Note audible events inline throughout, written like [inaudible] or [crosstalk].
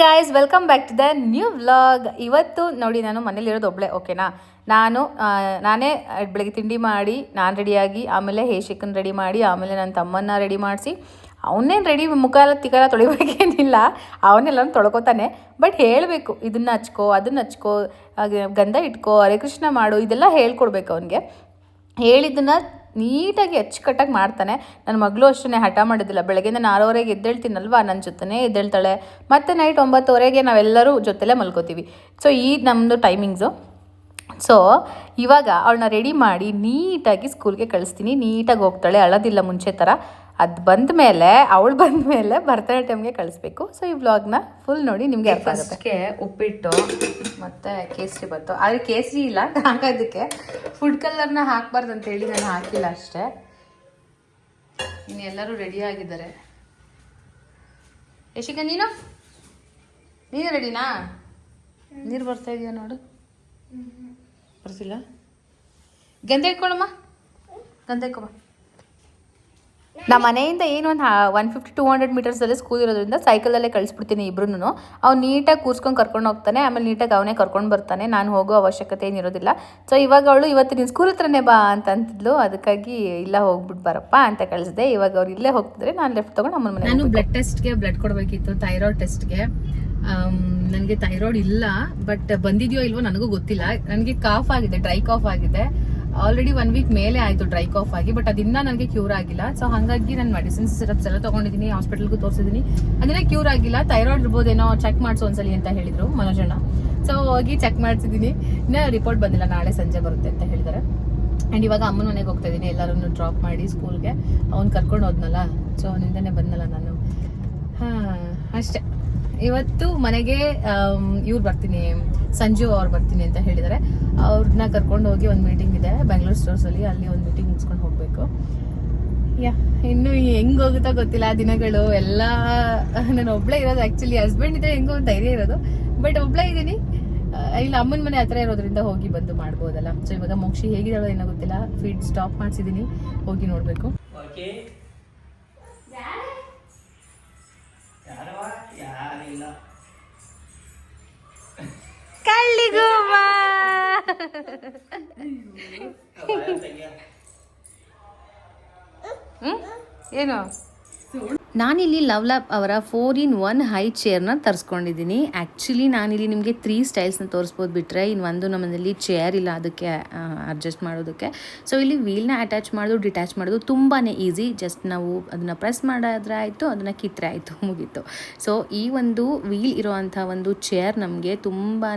Guys welcome back to the new vlog ಇವತ್ತು ನೋಡಿ, ನಾನು ಮನೇಲಿರೋದು ಒಬ್ಳೆ ಓಕೆನಾ ನಾನು ನಾನೇ ಬೆಳಗ್ಗೆ ತಿಂಡಿ ಮಾಡಿ, ನಾನು ರೆಡಿಯಾಗಿ ಆಮೇಲೆ ಹೇ ಹೇಶಿಕನ್ ರೆಡಿ ಮಾಡಿ, ಆಮೇಲೆ ನನ್ನ ತಮ್ಮನ್ನ ರೆಡಿ ಮಾಡಿಸಿ, ಅವನೇನು ರೆಡಿ ಮುಖಾಲ ತಿಕಾಲ ತೊಳಿಬೇಕೇನಿಲ್ಲ ಅವನ್ನೆಲ್ಲ ತೊಳ್ಕೊತಾನೆ. ಬಟ್ ಹೇಳಬೇಕು, ಇದನ್ನ ಹಚ್ಕೋ, ಅದನ್ನ ಹಚ್ಕೋ ಗಂಧ ಇಟ್ಕೋ, ಹರೇ ಕೃಷ್ಣ ಮಾಡು, ಇದೆಲ್ಲ ಹೇಳ್ಕೊಡ್ಬೇಕು ಅವನಿಗೆ. ಹೇಳಿದ್ದನ್ನ ನೀಟಾಗಿ ಅಚ್ಚುಕಟ್ಟಾಗಿ ಮಾಡ್ತಾನೆ. ನನ್ನ ಮಗಳು ಅಷ್ಟೇ ಹಠ ಮಾಡೋದಿಲ್ಲ ಬೆಳಗ್ಗೆಯಿಂದ ನಾನು ಆರೂವರೆಗೆ ಎದ್ದೇಳ್ತೀನಲ್ವಾ? ನನ್ನ ಜೊತೆನೇ ಎದ್ದೇಳ್ತಾಳೆ. ಮತ್ತು ನೈಟ್ ಒಂಬತ್ತುವರೆಗೆ ನಾವೆಲ್ಲರೂ ಜೊತೆಲೇ ಮಲ್ಕೋತೀವಿ. ಸೊ ಈ ನಮ್ಮದು ಟೈಮಿಂಗ್ಸು ಸೊ ಇವಾಗ ಅವಳನ್ನ ರೆಡಿ ಮಾಡಿ ನೀಟಾಗಿ ಸ್ಕೂಲ್ಗೆ ಕಳಿಸ್ತೀನಿ. ನೀಟಾಗಿ ಹೋಗ್ತಾಳೆ, ಅಳೋದಿಲ್ಲ ಮುಂಚೆ ಥರ ಅದು ಬಂದ ಮೇಲೆ, ಅವಳು ಬಂದ ಮೇಲೆ ಭರತನಾಟ್ಯಮ್ಗೆ ಕಳಿಸ್ಬೇಕು. ಸೊ ಈ ವ್ಲಾಗ್ನ ಫುಲ್ ನೋಡಿ ನಿಮಗೆ ಅರ್ಥ ಆಗುತ್ತೆ. ಉಪ್ಪಿಟ್ಟು, ಮತ್ತು ಕೇಸರಿ ಬತ್ತು ಆದರೆ ಕೇಸರಿ ಇಲ್ಲ ಹಾಕೋದಕ್ಕೆ ಫುಡ್ ಕಲರ್ನ ಹಾಕ್ಬಾರ್ದು ಅಂತ ಹೇಳಿ ನಾನು ಹಾಕಿಲ್ಲ ಅಷ್ಟೇ. ಇನ್ನು ಎಲ್ಲರೂ ರೆಡಿ ಆಗಿದ್ದಾರೆ. ಯಶಿಕ, ನೀನು? ನೀನು ರೆಡಿನಾ ನೀರು ಬರ್ತಾ ಇದೆಯಾ ನೋಡು. ಬರ್ತಿಲ್ಲ? ಗಂಧ ಇಟ್ಕೊಳಮ್ಮ. ಗಂಧ ಇಟ್ಕೊಮ್ಮ ನಮ್ಮ ಮನೆಯಿಂದ ಏನು ಒಂದು ಒನ್ ಫಿಫ್ಟಿ ಟೂ ಹಂಡ್ರೆಡ್ ಮೀಟರ್ಸಲ್ಲೇ ಸ್ಕೂಲ್ ಇರೋದ್ರಿಂದ ಸೈಕಲಲ್ಲೇ ಕಳಿಸ್ಬಿಡ್ತೀನಿ ಇಬ್ರು ಅವ್ನು ನೀಟಾಗಿ ಕೂರ್ಸ್ಕೊಂಡು ಕರ್ಕೊಂಡು ಹೋಗ್ತಾನೆ ಆಮೇಲೆ ನೀಟಾಗಿ ಅವನೇ ಕರ್ಕೊಂಡು ಬರ್ತಾನೆ ನಾನು ಹೋಗೋ ಅವಶ್ಯಕತೆ ಏನಿರೋದಿಲ್ಲ ಸೊ ಇವಾಗ ಅವಳು ಇವತ್ತು ನೀನು ಸ್ಕೂಲ್ ಹತ್ರನೇ ಬಾ ಅಂತ ಅಂತಿದ್ಲು ಅದಕ್ಕಾಗಿ ಇಲ್ಲ ಹೋಗ್ಬಿಟ್ಟು ಬರಪ್ಪ ಅಂತ ಕಳಿಸಿದೆ. ಇವಾಗ ಅವ್ರು ಇಲ್ಲೇ ಹೋಗ್ತಿದ್ರೆ ನಾನು ಲೆಫ್ಟ್ ತೊಗೊಂಡು ಅಮ್ಮನ ಮನೆ ನಾನು ಬ್ಲಡ್ ಟೆಸ್ಟ್ಗೆ ಬ್ಲಡ್ ಕೊಡಬೇಕಿತ್ತು ಥೈರಾಯ್ಡ್ ಟೆಸ್ಟ್ಗೆ ನನಗೆ ಥೈರಾಯ್ಡ್ ಇಲ್ಲ ಬಟ್ ಬಂದಿದೆಯೋ ಇಲ್ವೋ ನನಗೂ ಗೊತ್ತಿಲ್ಲ. ನನಗೆ ಕಾಫ್ ಆಗಿದೆ ಡ್ರೈ ಕಾಫ್ ಆಗಿದೆ. ಆಲ್ರೆಡಿ ಒನ್ ವೀಕ್ ಮೇಲೆ ಆಯ್ತು ಡ್ರೈ ಕಾಫ್ ಆಗಿ ಬಟ್ ಅದಿಂದ ನನಗೆ ಕ್ಯೂರ್ ಆಗಿಲ್ಲ. ಸೊ ಹಾಗಾಗಿ ನಾನು ಮೆಡಿಸಿನ್ಸ್ ಸಿರಪ್ಸ್ ಎಲ್ಲ ತಗೊಂಡಿದ್ದೀನಿ ಹಾಸ್ಪಿಟಲ್ಗೂ ತೋರಿಸಿದ್ದೀನಿ ಅದನ್ನ ಕ್ಯೂರ್ ಆಗಿಲ್ಲ ಥೈರಾಯ್ಡ್ ಇರ್ಬೋದೇನೋ ಚೆಕ್ ಮಾಡಿಸು ಒಂದ್ಸಲಿ ಅಂತ ಹೇಳಿದ್ರು ಮನೋಜಣ್ಣ. ಸೊ ಹೋಗಿ ಚೆಕ್ ಮಾಡಿಸಿದ್ದೀನಿ ಇನ್ನೂ ರಿಪೋರ್ಟ್ ಬಂದಿಲ್ಲ, ನಾಳೆ ಸಂಜೆ ಬರುತ್ತೆ ಅಂತ ಹೇಳಿದ್ದಾರೆ ಆ್ಯಂಡ್ ಇವಾಗ ಅಮ್ಮನ ಮನೆಗೆ ಹೋಗ್ತಾ ಇದ್ದೀನಿ ಎಲ್ಲರನ್ನು ಡ್ರಾಪ್ ಮಾಡಿ ಸ್ಕೂಲ್ಗೆ ಅವ್ನು ಕರ್ಕೊಂಡು ಹೋದ್ನಲ್ಲ ಸೊ ಅವನಿಂದನೇ ಬಂದಲ್ಲ ನಾನು. ಹಾಂ, ಅಷ್ಟೇ. ಇವತ್ತು ಮನೆಗೆ ಇವ್ರು ಬರ್ತೀನಿ, ಸಂಜು ಅವ್ರು ಬರ್ತೀನಿ ಅಂತ ಹೇಳಿದ್ದಾರೆ ಅವ್ರನ್ನ ಕರ್ಕೊಂಡು ಹೋಗಿ ಒಂದು ಮೀಟಿಂಗ್ ಇದೆ ಬೆಂಗಳೂರು ಸ್ಟೋರ್ಸಲ್ಲಿ ಅಲ್ಲಿ. ಒಂದು ಮೀಟಿಂಗ್ ಮುಗಿಸ್ಕೊಂಡು ಹೋಗಬೇಕು. ಯಾ ಇನ್ನು ಹೆಂಗ್ ಹೋಗುತ್ತಾ ಗೊತ್ತಿಲ್ಲ ಆ ದಿನಗಳು. ಎಲ್ಲ ನಾನು ಒಬ್ಳೇ ಇರೋದು ಆ್ಯಕ್ಚುಲಿ ಹಸ್ಬೆಂಡ್ ಇದ್ರೆ ಹೆಂಗೋ ಒಂದು ಧೈರ್ಯ ಇರೋದು. ಬಟ್ ಒಬ್ಳೇ ಇದ್ದೀನಿ ಇಲ್ಲಿ ಅಮ್ಮನ ಮನೆ ಹತ್ರ ಇರೋದ್ರಿಂದ ಹೋಗಿ ಬಂದು ಮಾಡ್ಬೋದಲ್ಲ. ಸೊ ಇವಾಗ ಮೋಕ್ಷಿ ಹೇಗಿದ್ದಾಳೋ ಏನೋ ಗೊತ್ತಿಲ್ಲ. ಫೀಡ್ ಸ್ಟಾಪ್ ಮಾಡಿಸಿದ್ದೀನಿ ಹೋಗಿ ನೋಡಬೇಕು. ಓಕೆ ಬಾ ಏನು? ನಾನಿಲ್ಲಿ ಲವ್ ಲ್ಯಾಪ್ ಅವರ ಫೋರ್ ಇನ್ ಒನ್ ಹೈ ಚೇರ್ನ ತರಿಸ್ಕೊಂಡಿದ್ದೀನಿ. ಆ್ಯಕ್ಚುಲಿ ನಾನಿಲ್ಲಿ ನಿಮಗೆ ತ್ರೀ ಸ್ಟೈಲ್ಸ್ನ ತೋರಿಸ್ಬೋದು ಬಿಟ್ಟರೆ ಇನ್ನು ಒಂದು ನಮ್ಮಲ್ಲಿ ಚೇರ್ ಇಲ್ಲ ಅದಕ್ಕೆ ಅಡ್ಜಸ್ಟ್ ಮಾಡೋದಕ್ಕೆ. ಸೊ ಇಲ್ಲಿ ವೀಲ್ನ ಅಟ್ಯಾಚ್ ಮಾಡೋದು ಡಿಟ್ಯಾಚ್ ಮಾಡೋದು ತುಂಬಾ ಈಸಿ ಜಸ್ಟ್ ನಾವು ಅದನ್ನು ಪ್ರೆಸ್ ಮಾಡಿದ್ರೆ ಆಯಿತು, ಅದನ್ನು ಕಿತ್ತರೆ ಆಯಿತು, [laughs] ಮುಗೀತು. ಸೊ ಈ ಒಂದು ವೀಲ್ ಇರೋವಂಥ ಒಂದು ಚೇರ್ ನಮಗೆ ತುಂಬಾ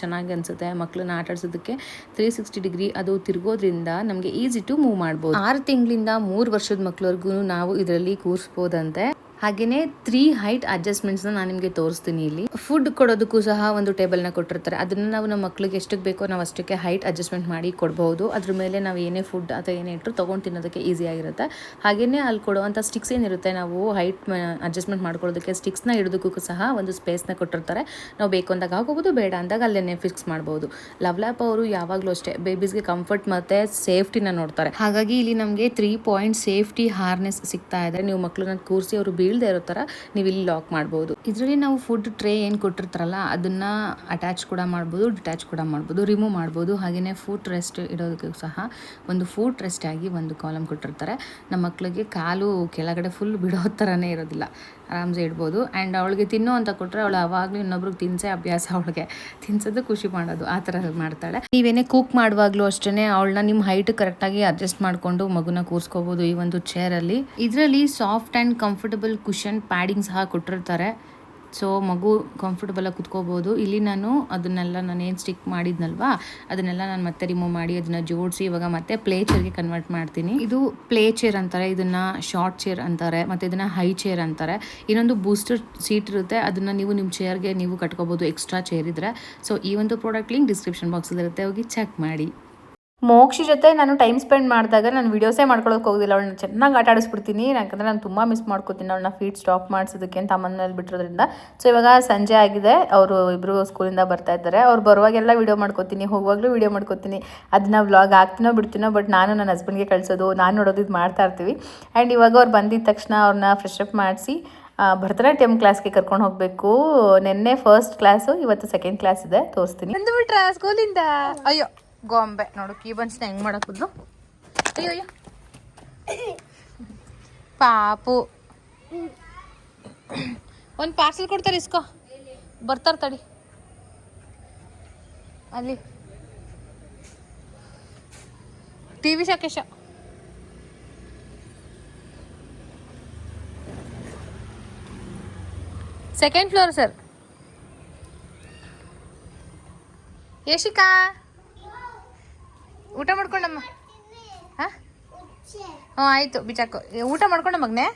ಚೆನ್ನಾಗಿ ಅನಿಸುತ್ತೆ. ಮಕ್ಕಳನ್ನ ಆಟ ಆಡ್ಸೋದಕ್ಕೆ ತ್ರೀ ಸಿಕ್ಸ್ಟಿ ಡಿಗ್ರಿ ಅದು ತಿರುಗೋದ್ರಿಂದ ನಮಗೆ ಈಸಿ ಟು ಮೂವ್ ಮಾಡ್ಬೋದು. ಆರು ತಿಂಗಳಿಂದ ಮೂರು ವರ್ಷದ ಮಕ್ಕಳವರೆಗೂ ನಾವು ಇದರಲ್ಲಿ 나왔는데? ಹಾಗೇನೆ ತ್ರೀ ಹೈಟ್ ಅಡ್ಜಸ್ಟ್ಮೆಂಟ್ಸ್ನ ನಾನು ನಿಮಗೆ ತೋರಿಸ್ತೀನಿ ಇಲ್ಲಿ. ಫುಡ್ ಕೊಡೋದಕ್ಕೂ ಸಹ ಒಂದು ಟೇಬಲ್ನ ಕೊಟ್ಟಿರ್ತಾರೆ. ಅದನ್ನ ನಾವು ನಮ್ಮ ಮಕ್ಕಳಿಗೆ ಎಷ್ಟಕ್ಕೆ ಬೇಕೋ ನಾವು ಅಷ್ಟಕ್ಕೆ ಹೈಟ್ ಅಡ್ಜಸ್ಟ್ಮೆಂಟ್ ಮಾಡಿ ಕೊಡಬಹುದು. ಅದ್ರ ಮೇಲೆ ನಾವು ಏನೇ ಫುಡ್ ಅಥವಾ ಏನೇ ಇಟ್ಟರು ತೊಗೊಂಡು ತಿನ್ನೋದಕ್ಕೆ ಈಸಿ ಆಗಿರುತ್ತೆ. ಹಾಗೇನೆ ಅಲ್ಲಿ ಕೊಡುವಂಥ ಸ್ಟಿಕ್ಸ್ ಏನಿರುತ್ತೆ, ನಾವು ಹೈಟ್ ಅಡ್ಜಸ್ಟ್ಮೆಂಟ್ ಮಾಡ್ಕೊಳ್ಳೋದಕ್ಕೆ ಸ್ಟಿಕ್ಸ್ನ ಇಡೋದಕ್ಕೂ ಸಹ ಒಂದು ಸ್ಪೇಸ್ನ ಕೊಟ್ಟಿರ್ತಾರೆ. ನಾವು ಬೇಕು ಅಂದಾಗ ಹಾಕೋಬೋದು ಬೇಡ ಅಂದಾಗ ಅಲ್ಲೇ ಫಿಕ್ಸ್ ಮಾಡ್ಬೋದು ಲವ್ ಲ್ಯಾಪ್ ಅವರು ಯಾವಾಗಲೂ ಅಷ್ಟೇ ಬೇಬೀಸ್ಗೆ ಕಂಫರ್ಟ್ ಮತ್ತು ಸೇಫ್ಟಿನ ನೋಡ್ತಾರೆ. ಹಾಗಾಗಿ ಇಲ್ಲಿ ನಮಗೆ ತ್ರೀ ಪಾಯಿಂಟ್ ಸೇಫ್ಟಿ ಹಾರ್ನೆಸ್ ಸಿಗ್ತಾ ಇದೆ. ನೀವು ಮಕ್ಕಳನ್ನ ಕೂರಿಸಿ ಅವರು ಬೀಳದೆ ಇರೋ ಥರ ನೀವು ಇಲ್ಲಿ ಲಾಕ್ ಮಾಡ್ಬೋದು. ಇದರಲ್ಲಿ ನಾವು ಫುಡ್ ಟ್ರೇ ಏನು ಕೊಟ್ಟಿರ್ತಾರಲ್ಲ, ಅದನ್ನ ಅಟ್ಯಾಚ್ ಕೂಡ ಮಾಡ್ಬೋದು ಡಿಟ್ಯಾಚ್ ಕೂಡ ಮಾಡ್ಬೋದು ರಿಮೂವ್ ಮಾಡ್ಬೋದು. ಹಾಗೆಯೇ ಫುಡ್ ರೆಸ್ಟ್ ಇಡೋದಕ್ಕೂ ಸಹ ಒಂದು ಫುಡ್ ರೆಸ್ಟ್ ಆಗಿ ಒಂದು ಕಾಲಮ್ ಕೊಟ್ಟಿರ್ತಾರೆ. ನಮ್ಮ ಮಕ್ಕಳಿಗೆ ಕಾಲು ಕೆಳಗಡೆ ಫುಲ್ ಬಿಡೋ ಥರನೇ ಇರೋದಿಲ್ಲ. ಆರಾಮ್ಸೆ ಇಡ್ಬೋದು. ಆ್ಯಂಡ್ ಅವಳಿಗೆ ತಿನ್ನು ಅಂತ ಕೊಟ್ಟರೆ ಅವಳು ಅವಾಗಲೂ ಇನ್ನೊಬ್ರಿಗೆ ತಿನ್ಸೇ ಅಭ್ಯಾಸ ಅವಳಿಗೆ. ತಿನ್ಸೋದು ಖುಷಿ ಮಾಡೋದು. ಆ ಥರ ಮಾಡ್ತಾಳೆ. ನೀವೇನೇ ಕುಕ್ ಮಾಡುವಾಗಲೂ ಅಷ್ಟೇ ಅವಳನ್ನ ನಿಮ್ಮ ಹೈಟ್ ಕರೆಕ್ಟಾಗಿ ಅಡ್ಜಸ್ಟ್ ಮಾಡಿಕೊಂಡು ಮಗುನ ಕೂರಿಸ್ಕೋಬೋದು ಈ ಒಂದು ಚೇರಲ್ಲಿ ಇದರಲ್ಲಿ soft and comfortable cushion padding ಸಹ ಕೊಟ್ಟಿರ್ತಾರೆ. ಸೊ ಮಗು ಕಂಫರ್ಟಬಲಾಗಿ ಕುತ್ಕೋಬೋದು. ಇಲ್ಲಿ ನಾನು ಅದನ್ನೆಲ್ಲ ನಾನು ಏನು ಸ್ಟಿಕ್ ಮಾಡಿದ್ನಲ್ವಾ? ಅದನ್ನೆಲ್ಲ ನಾನು ಮತ್ತೆ ರಿಮೂವ್ ಮಾಡಿ ಅದನ್ನು ಜೋಡಿಸಿ ಇವಾಗ ಮತ್ತೆ ಪ್ಲೇ ಚೇರ್ಗೆ ಕನ್ವರ್ಟ್ ಮಾಡ್ತೀನಿ. ಇದು ಪ್ಲೇ ಚೇರ್ ಅಂತಾರೆ, ಇದನ್ನು ಶಾರ್ಟ್ ಚೇರ್ ಅಂತಾರೆ, ಮತ್ತು ಇದನ್ನು ಹೈ ಚೇರ್ ಅಂತಾರೆ. ಇನ್ನೊಂದು ಬೂಸ್ಟರ್ ಸೀಟ್ ಇರುತ್ತೆ, ಅದನ್ನು ನೀವು ನಿಮ್ಮ ಚೇರ್ಗೆ ನೀವು ಕಟ್ಕೋಬೋದು ಎಕ್ಸ್ಟ್ರಾ ಚೇರ್ ಇದ್ದರೆ ಸೊ ಈ ಒಂದು ಪ್ರಾಡಕ್ಟ್ ಲಿಂಕ್ ಡಿಸ್ಕ್ರಿಪ್ಷನ್ ಬಾಕ್ಸಲ್ಲಿರುತ್ತೆ ಹೋಗಿ ಚೆಕ್ ಮಾಡಿ. ಮೋಕ್ಷಿ ಜೊತೆ ನಾನು ಟೈಮ್ ಸ್ಪೆಂಡ್ ಮಾಡಿದಾಗ ನಾನು ವೀಡಿಯೋಸೇ ಮಾಡ್ಕೊಳ್ಳೋಕೆ ಹೋಗೋದಿಲ್ಲ ಅವಳನ್ನ ಚೆನ್ನಾಗಿ ಆಟ ಆಡಿಸ್ಬಿಡ್ತೀನಿ. ಯಾಕಂದರೆ ನಾನು ತುಂಬ ಮಿಸ್ ಮಾಡ್ಕೋತೀನಿ ಅವಳನ್ನ ಫೀಡ್ ಸ್ಟಾಪ್ ಮಾಡಿಸೋದಕ್ಕೆ ಅಂತ ಅಮ್ಮನ ಮೇಲೆ ಬಿಟ್ಟಿರೋದ್ರಿಂದ. ಸೊ ಇವಾಗ ಸಂಜೆ ಆಗಿದೆ. ಅವರು ಇಬ್ಬರು ಸ್ಕೂಲಿಂದ ಬರ್ತಾ ಇದ್ದಾರೆ. ಅವ್ರು ಬರುವಾಗೆಲ್ಲ ವೀಡಿಯೋ ಮಾಡ್ಕೋತೀನಿ ಹೋಗುವಾಗಲೂ ವಿಡಿಯೋ ಮಾಡ್ಕೋತೀನಿ. ಅದನ್ನ ವ್ಲಾಗ್ ಆಗ್ತೀನೋ ಬಿಡ್ತೀನೋ ಬಟ್ ನಾನು ನನ್ನ ಹಸ್ಬೆಂಡ್ಗೆ ಕಳಿಸೋದು ನಾನು ನೋಡೋದು ಇದು ಮಾಡ್ತಾ ಇರ್ತೀವಿ. ಆ್ಯಂಡ್ ಇವಾಗ ಅವ್ರು ಬಂದಿದ್ದ ತಕ್ಷಣ ಅವ್ರನ್ನ ಫ್ರೆಶ್ ಅಪ್ ಮಾಡಿಸಿ ಭರತನಾಟ್ಯಂ ಕ್ಲಾಸ್ಗೆ ಕರ್ಕೊಂಡು ಹೋಗಬೇಕು. ನಿನ್ನೆ ಫಸ್ಟ್ ಕ್ಲಾಸು ಇವತ್ತು ಸೆಕೆಂಡ್ ಕ್ಲಾಸ್ ಇದೆ. ತೋರಿಸ್ತೀನಿ. ಸ್ಕೂಲಿಂದ ಅಯ್ಯೋ ಗೊಂಬೆ. ನೋಡು ಕೀಬನ್ಸ್ನ ಹೆಂಗೆ ಮಾಡಕ್ಕುದ್ಲು ಅಯ್ಯೋ ಅಯ್ಯೋ. ಪಾಪು. ಒಂದು ಪಾರ್ಸೆಲ್ ಕೊಡ್ತಾರೆ, ಇಸ್ಕೋ. ಬರ್ತಾರ ತಡಿ. ಅಲ್ಲಿ. T V showcase. Second floor sir Yashika ಊಟ ಮಾಡ್ಕೊಂಡಮ್ಮ. ಹಾಂ? ಹ್ಞೂ ಆಯಿತು ಬಿಚಾಕು. ಊಟ ಮಾಡ್ಕೊಂಡ ಮಗ್ನೆ?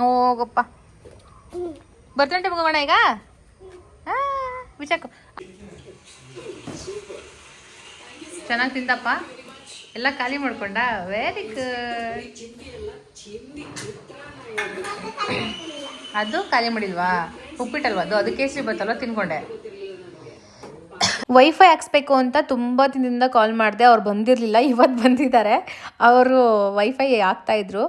ಹೋಗಪ್ಪ ಬರ್ತಾನೆ ಮಗೋಣ ಹೋಗೋಣ ಈಗ? ಹಾಂ ಬಿಚಾಕು. ಚೆನ್ನಾಗಿ ತಿಂತಪ್ಪ ಎಲ್ಲ ಖಾಲಿ ಮಾಡ್ಕೊಂಡ? ವೆರಿ ಗುಡ್ ಅದು ಖಾಲಿ ಮಾಡಿಲ್ವಾ? ಉಪ್ಪಿಟ್ಟಲ್ವಾ ಅದು? ಅದು ಕೇಸರಿ ಬತ್ತಲ್ವ ತಿನ್ಕೊಂಡೆ. ವೈಫೈ ಹಾಕ್ಸ್ಬೇಕು ಅಂತ ತುಂಬ ದಿನದಿಂದ ಕಾಲ್ ಮಾಡಿದೆ ಅವ್ರು ಬಂದಿರಲಿಲ್ಲ ಇವತ್ತು ಬಂದಿದ್ದಾರೆ. ಅವರು ವೈಫೈ ಹಾಕ್ತಾಯಿದ್ರು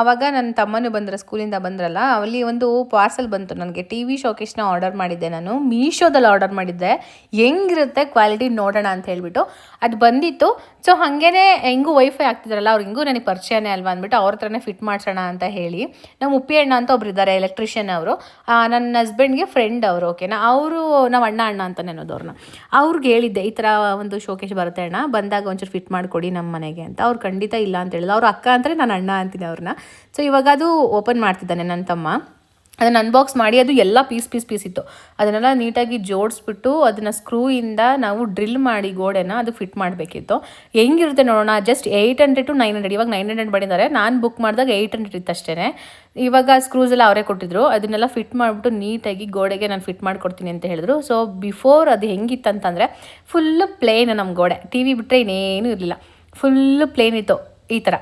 ಆವಾಗ ನನ್ನ ತಮ್ಮನು ಬಂದರು, ಸ್ಕೂಲಿಂದ ಬಂದ್ರಲ್ಲ, ಅಲ್ಲಿ ಒಂದು ಪಾರ್ಸಲ್ ಬಂತು ನನಗೆ. ಟಿ ವಿ ಶೋಕೇಶ್ನ ಆರ್ಡರ್ ಮಾಡಿದ್ದೆ ನಾನು. ಮೀಶೋದಲ್ಲಿ ಆರ್ಡರ್ ಮಾಡಿದ್ದೆ. ಹೆಂಗಿರುತ್ತೆ ಕ್ವಾಲಿಟಿ ನೋಡೋಣ ಅಂತ ಹೇಳಿಬಿಟ್ಟು. ಅದು ಬಂದಿತ್ತು. ಸೊ ಹಾಗೇ ಹೆಂಗೂ ವೈಫೈ ಆಗ್ತಿದ್ರಲ್ಲ ಅವ್ರಿಗೂ ನನಗೆ ಪರಿಚಯನೇ ಅಲ್ವಾ ಅಂದ್ಬಿಟ್ಟು ಅವ್ರ ಹತ್ರನೇ ಫಿಟ್ ಮಾಡ್ಸೋಣ ಅಂತ ಹೇಳಿ. ನಮ್ಮ ಉಪ್ಪಿ ಅಣ್ಣ ಅಂತ ಒಬ್ರು ಇದ್ದಾರೆ ಎಲೆಕ್ಟ್ರಿಷಿಯನ್ ಅವರು. ನನ್ನ ಹಸ್ಬೆಂಡ್ಗೆ ಫ್ರೆಂಡ್ ಅವರು ಓಕೆನಾ ಅವರು ನಾವು ಅಣ್ಣ ಅಣ್ಣ ಅಂತ ನೆನೋದು ಅವ್ರಿಗೆ ಹೇಳಿದ್ದೆ, ಈ ಥರ ಒಂದು ಶೋಕೇಶ್ ಬರುತ್ತೆ ಅಣ್ಣ. ಬಂದಾಗ ಒಂಚೂರು ಫಿಟ್ ಮಾಡಿಕೊಡಿ ನಮ್ಮ ಮನೆಗೆ ಅಂತ. ಅವ್ರು ಖಂಡಿತ ಇಲ್ಲ ಅಂತ ಹೇಳಿದ್ರು. ಅವ್ರ ಅಕ್ಕ ಅಂದರೆ ನಾನು ಅಣ್ಣ ಅಂತೀನಿ ಅವ್ರನ್ನ. ಸೊ ಇವಾಗ ಅದು ಓಪನ್ ಮಾಡ್ತಿದ್ದಾನೆ ನನ್ನ ತಮ್ಮ. ಅದನ್ನು ಅನ್ಬಾಕ್ಸ್ ಮಾಡಿ ಅದು ಎಲ್ಲ ಪೀಸ್ ಪೀಸ್ ಪೀಸ್ ಇತ್ತು. ಅದನ್ನೆಲ್ಲ ನೀಟಾಗಿ ಜೋಡಿಸ್ಬಿಟ್ಟು ಅದನ್ನು ಸ್ಕ್ರೂಯಿಂದ ನಾವು ಡ್ರಿಲ್ ಮಾಡಿ ಗೋಡೆನ ಅದು ಫಿಟ್ ಮಾಡಬೇಕಿತ್ತು. ಹೆಂಗಿರುತ್ತೆ ನೋಡೋಣ just eight hundred to nine hundred ಇವಾಗ ನೈನ್ ಹಂಡ್ರೆಡ್ ಮಾಡಿದ್ದಾರೆ. ನಾನು ಬುಕ್ ಮಾಡಿದಾಗ ಏಯ್ಟ್ ಹಂಡ್ರೆಡ್ ಇತ್ತು ಅಷ್ಟೇ ಇವಾಗ ಸ್ಕ್ರೂಸ್ ಎಲ್ಲ ಅವರೇ ಕೊಟ್ಟಿದ್ರು. ಅದನ್ನೆಲ್ಲ ಫಿಟ್ ಮಾಡಿಬಿಟ್ಟು ನೀಟಾಗಿ ಗೋಡೆಗೆ ನಾನು ಫಿಟ್ ಮಾಡಿಕೊಡ್ತೀನಿ ಅಂತ ಹೇಳಿದ್ರು. ಸೊ ಬಿಫೋರ್ ಅದು ಹೆಂಗಿತ್ತಂತಂದರೆ ಫುಲ್ಲು ಪ್ಲೇನ್ ನಮ್ಮ ಗೋಡೆ. ಟಿ ವಿ ಬಿಟ್ಟರೆ ಇನ್ನೇನು ಇರಲಿಲ್ಲ. ಫುಲ್ಲು ಪ್ಲೇನ್ ಇತ್ತು ಈ ಥರ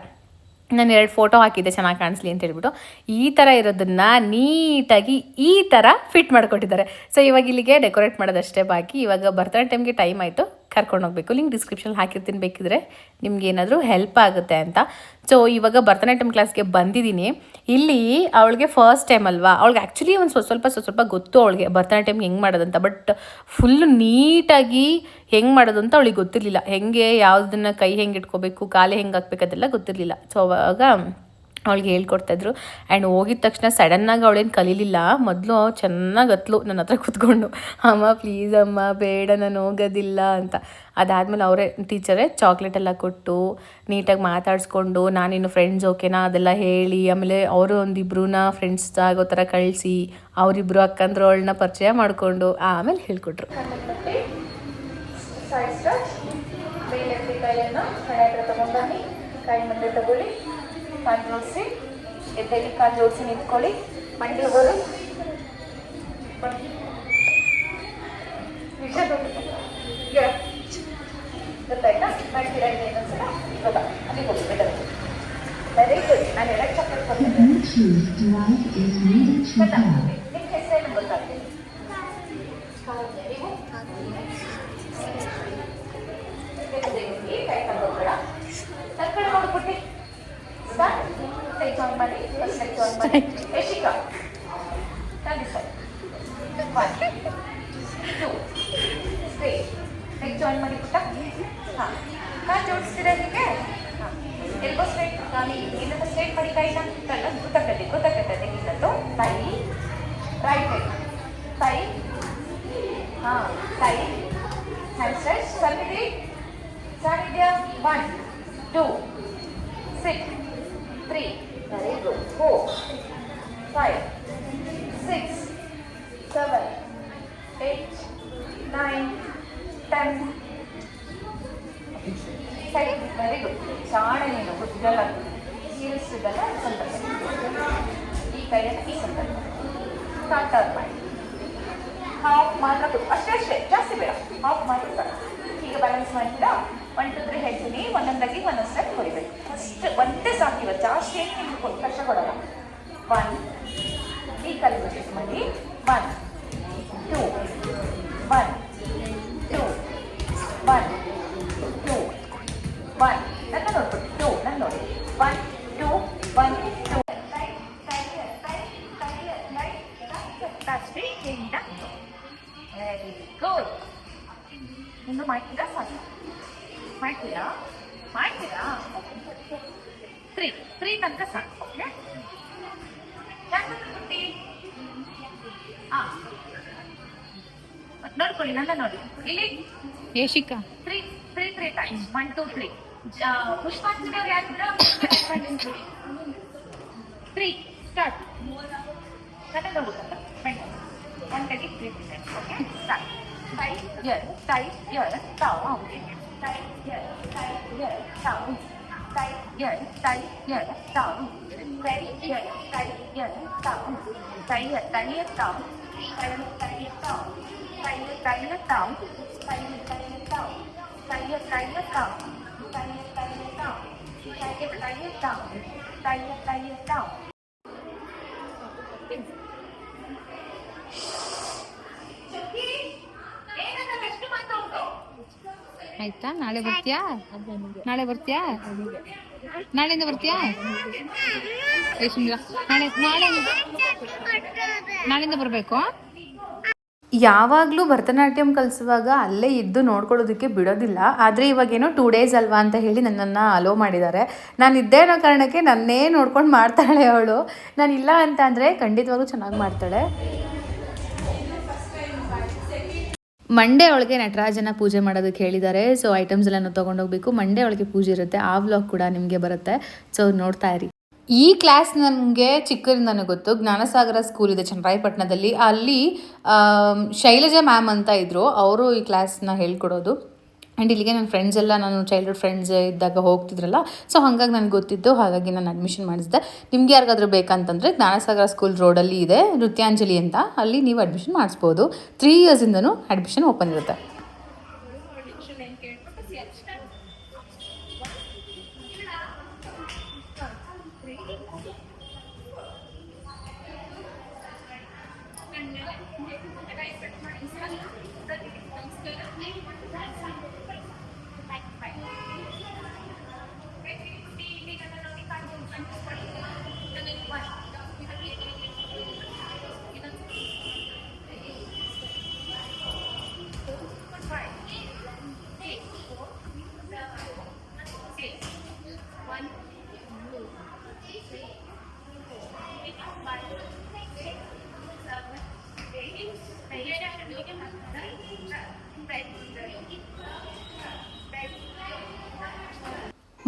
ನಾನು ಎರಡು ಫೋಟೋ ಹಾಕಿದ್ದೆ, ಚೆನ್ನಾಗಿ ಕಾಣಿಸ್ಲಿ ಅಂತ ಹೇಳ್ಬಿಟ್ಟು. ಈ ಥರ ಇರೋದನ್ನ ನೀಟಾಗಿ ಈ ಥರ ಫಿಟ್ ಮಾಡಿಕೊಟ್ಟಿದ್ದಾರೆ. ಸೊ ಇವಾಗ ಇಲ್ಲಿಗೆ ಡೆಕೋರೇಟ್ ಮಾಡೋದಷ್ಟೇ ಬಾಕಿ. ಇವಾಗ ಬರ್ತಡೇ ಟೈಮ್ಗೆ ಟೈಮ್ ಆಯಿತು. ಕರ್ಕೊಂಡು ಹೋಗಬೇಕು ಲಿಂಕ್ ಡಿಸ್ಕ್ರಿಪ್ಷನ್ ಹಾಕಿರ್ತೀನಿ. ಬೇಕಿದ್ರೆ ನಿಮ್ಗೆ ಏನಾದರೂ ಹೆಲ್ಪ್ ಆಗುತ್ತೆ ಅಂತ. ಸೊ ಇವಾಗ ಭರತನಾಟ್ಯಂ ಕ್ಲಾಸ್ಗೆ ಬಂದಿದ್ದೀನಿ. ಇಲ್ಲಿ ಅವಳಿಗೆ ಫಸ್ಟ್ ಟೈಮ್ ಅಲ್ವಾ? ಅವಳಿಗೆ ಆ್ಯಕ್ಚುಲಿ ಒಂದು ಸ್ವಲ್ಪ ಸ್ವಲ್ಪ ಸ್ವಲ್ಪ ಗೊತ್ತು ಅವಳಿಗೆ. ಭರತನಾಟ್ಯಂ ಹೆಂಗೆ ಮಾಡೋದಂತ ಬಟ್ ಫುಲ್ಲು ನೀಟಾಗಿ ಹೆಂಗೆ ಮಾಡೋದು ಅಂತ ಅವಳಿಗೆ ಗೊತ್ತಿರಲಿಲ್ಲ. ಹೆಂಗೆ ಯಾವುದನ್ನ ಕೈ ಹೆಂಗೆ ಇಟ್ಕೋಬೇಕು, ಕಾಲು ಹೆಂಗೆ ಹಾಕ್ಬೇಕು ಅದೆಲ್ಲ ಗೊತ್ತಿರಲಿಲ್ಲ. ಸೊ ಅವಾಗ ಅವಳಿಗೆ ಹೇಳ್ಕೊಡ್ತಾಯಿದ್ರು ಆ್ಯಂಡ್ ಹೋಗಿದ ತಕ್ಷಣ ಸಡನ್ನಾಗಿ ಅವಳೇನು ಕಲೀಲಿಲ್ಲ. ಮೊದಲು ಚೆನ್ನಾಗಿ ಹತ್ಲು ನನ್ನ ಹತ್ರ ಕೂತ್ಕೊಂಡು. ಅಮ್ಮ ಪ್ಲೀಸ್ ಅಮ್ಮ, ಬೇಡ, ನಾನು ಹೋಗೋದಿಲ್ಲ ಅಂತ. ಅದಾದಮೇಲೆ ಅವರೇ ಟೀಚರೇ ಚಾಕ್ಲೇಟ್ ಎಲ್ಲ ಕೊಟ್ಟು, ನೀಟಾಗಿ ಮಾತಾಡಿಸ್ಕೊಂಡು, ನಾನಿನ್ನು ಫ್ರೆಂಡ್ಸ್ ಓಕೆನಾ ಅದೆಲ್ಲ ಹೇಳಿ, ಆಮೇಲೆ ಅವರು ಒಂದಿಬ್ರನ್ನ ಫ್ರೆಂಡ್ಸ್ ಆಗೋ ಥರ ಕಳಿಸಿ ಅವರಿಬ್ಬರು ಅಕ್ಕಂದ್ರು ಅವಳನ್ನ ಪರಿಚಯ ಮಾಡಿಕೊಂಡು ಆಮೇಲೆ ಹೇಳ್ಕೊಟ್ರು. ಕೈ ಮುಂದೆ ತಗೊಳ್ಳಿ. ಕಾಲು ಜೋಡಿಸಿ ಎದ್ದೆಲ್ಲಿ ಕಾಲು ಜೋಡಿಸಿ ನಿಂತ್ಕೊಳ್ಳಿ ಮಂಡಿ ಹೋಗಿ ಗೊತ್ತಾಯ್ತಾ ಮಾಡ್ತೀರಾ ಇದೆ ಇನ್ನೊಂದ್ಸಲ ಇವಾಗ ಅಲ್ಲಿಗೆ ಹೋಗಿ ಬೆಟರ್ ವೆರಿ ಗುಡ್ ನಾನು ಎರಡು ಚಕ್ರ ಕೊಡ್ತೀನಿ ನಿಮ್ಮ ಹೆಸರೇನು ಗೊತ್ತಾಗ್ತೀನಿ ಇಲ್ಲದ್ದು ಕೈ ರೈಟ್ ಕೈ ಕೈ ಹಾಂ ಕೈ ಹ್ಯಾಂಡ್ ಸ್ಟ್ರೆಚ್ ಸರಿದಿ ಸಾನಿಧ್ಯ one two six three very good four five six seven eight nine ten side very good ಚಾಣೆ ನೀನು ಗುಡ್ಡಲ್ಲ ಸೀರಿಸಿದ್ದಲ್ಲ ಸಂದರ್ಭ ಈ ಕೈಯನ್ನು ಟರ್ನ್ ಮಾಡಿ ಹಾಫ್ ಮಾತ್ರ ಕೊಟ್ಟು ಅಷ್ಟೇ ಅಷ್ಟೇ. ಜಾಸ್ತಿ ಬೇಡ. ಹಾಫ್ ಮಾತ್ರ ಸಾಕು ಹೀಗೆ ಬ್ಯಾಲೆನ್ಸ್ ಮಾಡಿದ ಒನ್ ಟು ತ್ರೀ ಹೇಳ್ತೀನಿ. ಒಂದೊಂದಾಗಿ ಒಂದೊಂದು ಸ್ಟೆಪ್ ಹೊಡಿಬೇಕು ಫಸ್ಟ್ ಒಂದೇ ಸಾಕು ಇವತ್ತು ಜಾಸ್ತಿ ಏನು ನಿಮ್ಗೆ ಕಷ್ಟ ಕೊಡಲ್ಲ. ಒನ್ ಈ ಕಲ್ ಮಾಡಿ one two one two one two one ನನ್ನ ನೋಡ್ಬಿಟ್ಟು ಟೂ ನನ್ನ ನೋಡಿ. ಒನ್ ಇನ್ನು ಮಾಡ್ತೀರಾ ಸಾಕು ಮಾಡ್ತೀರಾ ಮಾಡ್ತೀರಾ ತ್ರೀ ತ್ರೀ ತನಕ ಸಾಕು ಓಕೆ ಹಾಂ ನೋಡ್ಕೊಳ್ಳಿ ನನ್ನ ನೋಡಿ ಇಲ್ಲಿ Yashika three three three times one two three Pushpanjali ಅವ್ರು ಯಾರಿದ್ರ ತ್ರೀ ಸ್ಟಾರ್ಟ್ ನನ್ನ ನೋಡುತ್ತಲ್ಲ ಬನ್ನಿ one ready three three times okay start tie ear tie ear down tie ear tie ear down tie ear tie ear down tie ear tie ear down tie ear tie ear down tie ear tie ear down tie ear tie ear down tie ear tie ear down tie ear tie ear down tie ear tie ear down tie ear tie ear down tie ear tie ear down ಆಯ್ತಾ? ನಾಳೆ ಬರ್ತೀಯಾ? ನಾಳೆ ಬರ್ತೀಯಾ? ನಾಳೆಯಿಂದ ಬರ್ತೀಯಾ? ನಾಳೆ ನಾಳೆ ನಾಳೆಯಿಂದ ಬರಬೇಕು? ಯಾವಾಗಲೂ ಭರತನಾಟ್ಯಂ ಕಲಿಸುವಾಗ ಅಲ್ಲೇ ಇದ್ದು ನೋಡ್ಕೊಳ್ಳೋದಕ್ಕೆ ಬಿಡೋದಿಲ್ಲ. ಆದರೆ ಇವಾಗೇನೋ ಟೂ ಡೇಸ್ ಅಲ್ವಾ ಅಂತ ಹೇಳಿ ನನ್ನನ್ನು ಅಲೋ ಮಾಡಿದ್ದಾರೆ. ನಾನು ಇದ್ದೇ ಅನ್ನೋ ಕಾರಣಕ್ಕೆ ನನ್ನೇ ನೋಡ್ಕೊಂಡು ಮಾಡ್ತಾಳೆ ಅವಳು. ನಾನು ಇಲ್ಲ ಅಂತ ಅಂದರೆ ಖಂಡಿತವಾಗ್ಲೂ ಚೆನ್ನಾಗಿ ಮಾಡ್ತಾಳೆ. ಮಂಡೇ ಒಳಗೆ ನಟರಾಜನ ಪೂಜೆ ಮಾಡೋದಕ್ಕೆ ಹೇಳಿದ್ದಾರೆ. ಸೊ ಐಟಮ್ಸ್ ಎಲ್ಲ ತೊಗೊಂಡೋಗ್ಬೇಕು. ಮಂಡೇ ಒಳಗೆ ಪೂಜೆ ಇರುತ್ತೆ. ಆ ವ್ಲಾಗ್ ಕೂಡ ನಿಮಗೆ ಬರುತ್ತೆ. ಸೊ ನೋಡ್ತಾ ಇರಿ. ಈ ಕ್ಲಾಸ್ ನನಗೆ ಚಿಕ್ಕರಿಂದನೇ ಗೊತ್ತು. ಜ್ಞಾನಸಾಗರ ಸ್ಕೂಲ್ ಇದೆ ಚನ್ನರಾಯಪಟ್ಟಣದಲ್ಲಿ. ಅಲ್ಲಿ ಶೈಲಜಾ ಮ್ಯಾಮ್ ಅಂತ ಇದ್ದರು ಅವರು ಈ ಕ್ಲಾಸ್ನ ಹೇಳ್ಕೊಡೋದು. ಆ್ಯಂಡ್ ಇಲ್ಲಿಗೆ ನನ್ನ ಫ್ರೆಂಡ್ಸ್ ಎಲ್ಲ, ನಾನು ಚೈಲ್ಡ್ಹುಡ್ ಫ್ರೆಂಡ್ಸ್ ಇದ್ದಾಗ ಹೋಗ್ತಿದ್ರಲ್ಲ ಸೊ ಹಾಗಾಗಿ ನನಗೆ ಗೊತ್ತಿತ್ತು, ಹಾಗಾಗಿ ನಾನು ಅಡ್ಮಿಷನ್ ಮಾಡಿಸಿದೆ. ನಿಮ್ಗೆ ಯಾರಿಗಾದ್ರೂ ಬೇಕಂತಂದರೆ ಜ್ಞಾನಸಾಗರ ಸ್ಕೂಲ್ ರೋಡಲ್ಲಿ ಇದೆ, ನೃತ್ಯಾಂಜಲಿ ಅಂತ, ಅಲ್ಲಿ ನೀವು ಅಡ್ಮಿಷನ್ ಮಾಡಿಸ್ಬೋದು. ತ್ರೀ ಇಯರ್ಸಿಂದನೂ ಅಡ್ಮಿಷನ್ ಓಪನ್ ಇರುತ್ತೆ.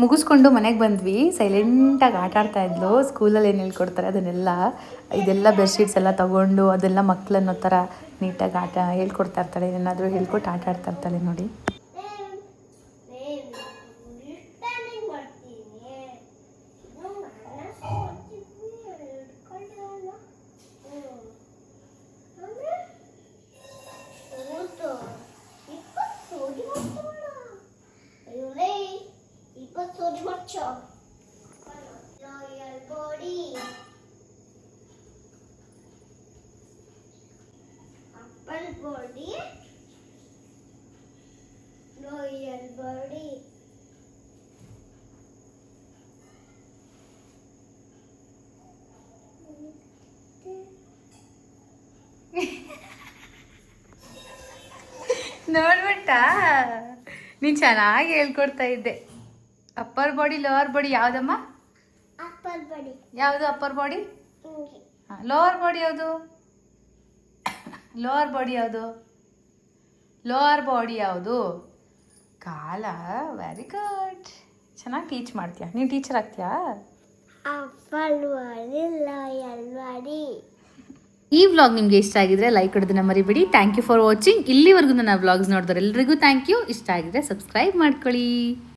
ಮುಗಿಸ್ಕೊಂಡು ಮನೆಗೆ ಬಂದ್ವಿ. ಸೈಲೆಂಟಾಗಿ ಆಟ ಆಡ್ತಾ ಇದ್ಲು. ಸ್ಕೂಲಲ್ಲಿ ಏನು ಹೇಳ್ಕೊಡ್ತಾರೆ ಅದನ್ನೆಲ್ಲ, ಇದೆಲ್ಲ ಬೆಡ್ಶೀಟ್ಸ್ ಎಲ್ಲ ತೊಗೊಂಡು ಅದೆಲ್ಲ ಮಕ್ಕಳನ್ನೋ ಥರ ನೀಟಾಗಿ ಆಟ ಹೇಳ್ಕೊಡ್ತಾ ಇರ್ತಾಳೆ. ಏನಾದರೂ ಹೇಳ್ಕೊಟ್ಟು ಆಟ ಆಡ್ತಾ ಇರ್ತಾಳೆ ನೋಡಿ. ಅಪ್ಪಲ್ ಬಾಡಿ ರಾಯಲ್ ಬಾಡಿ ನೋಡ್ಬಿಟ್ಟಾ? ನೀನು ಚೆನ್ನಾಗಿ ಹೇಳ್ಕೊಡ್ತಾ ಇದ್ದೆ. ಅಪ್ಪರ್ ಬಾಡಿ ಲೋವರ್ ಬಾಡಿ ಯಾವುದಮ್ಮ? ಯಾವ್ದು ಬಾಡಿ ಯಾವುದು ಅಪ್ಪರ್ ಬಾಡಿ ಲೋವರ್ ಬಾಡಿ ಯಾವುದು? ಲೋವರ್ ಬಾಡಿ ಯಾವುದು? ಲೋವರ್ ಬಾಡಿ ಯಾವುದು? ಕಾಲ ವೆರಿ ಗುಡ್ ಚೆನ್ನಾಗಿ ಟೀಚ್ ಮಾಡ್ತೀಯಾ? ನೀನು ಟೀಚರ್ ಆಗ್ತೀಯಾ? ಈ ವ್ಲಾಗ್ ನಿಮಗೆ ಇಷ್ಟ ಆಗಿದ್ರೆ ಲೈಕ್ ಹೊಡೆದನ್ನ ಮರಿಬೇಡಿ. ಥ್ಯಾಂಕ್ ಯು ಫಾರ್ ವಾಚಿಂಗ್ ಇಲ್ಲಿವರೆಗೂ ನನ್ನ ವ್ಲಾಗ್ಸ್ ನೋಡಿದ್ರೆ ಎಲ್ರಿಗೂ ಥ್ಯಾಂಕ್ ಯು ಇಷ್ಟ ಆಗಿದ್ರೆ ಸಬ್ಸ್ಕ್ರೈಬ್ ಮಾಡ್ಕೊಳ್ಳಿ.